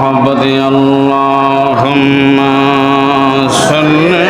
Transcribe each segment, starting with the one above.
محبة اللهم صل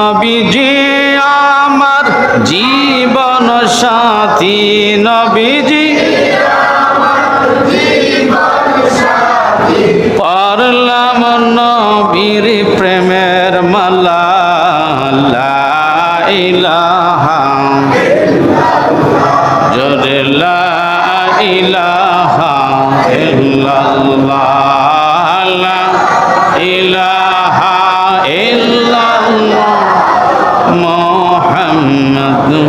নবীজি আমার জীবন সাথী, নবীজি পারলাম নবীর প্রেমের মালা ইলাহা জোরে লা ইলাহা ইল্লাল্লাহ ইলাহা ইল্লাল্লাহ। মুহাম্মাদুর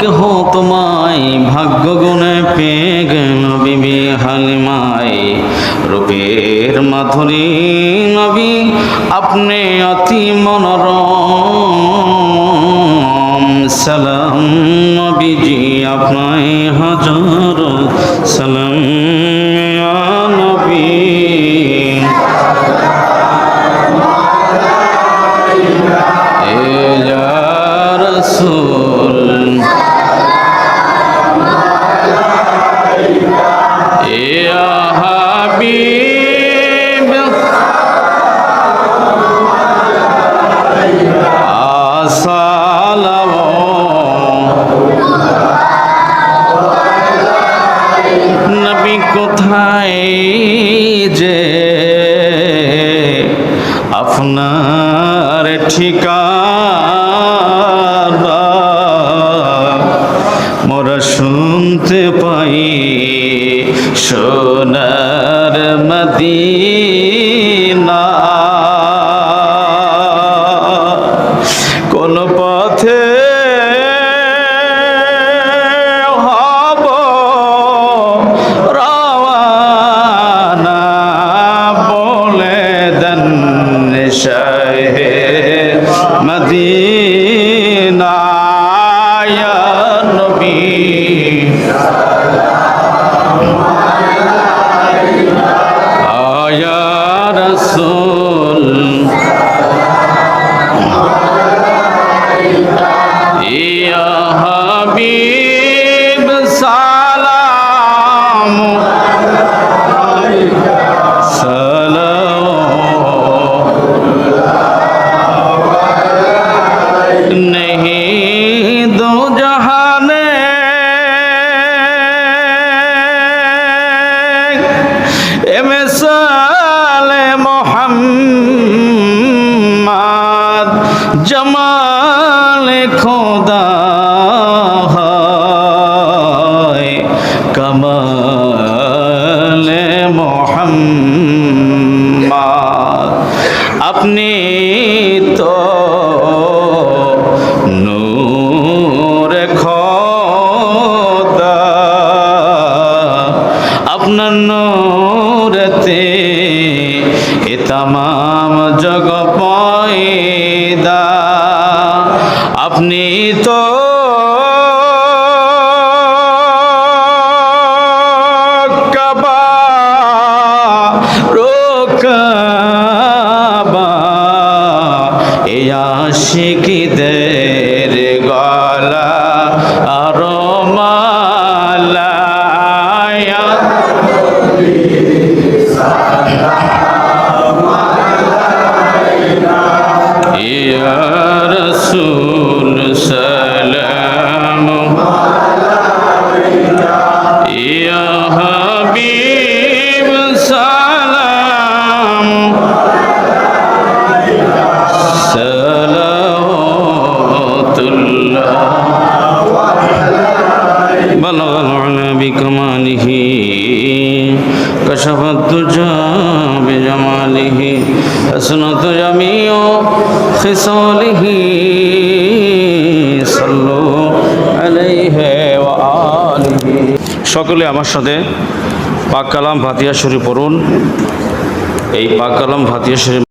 কেহ তোমায়, ভাগ্য গুণে পেয়ে গেল বিবি হালিমাই রূপের মাধুরী নবী, আপনি অতি মনোরম। সালাম নবীজি আপনায় হাজার সালাম রাসূল আপনার ঠিকানা ইয়া হাবিব আপনার حسنت جميع خصاله صلوا عليه وآله সকলে আমার সাথে পাক কালাম ভাতিয়া শরীফ পড়ুন এই পাক কালাম ভাতিয়া শরীফ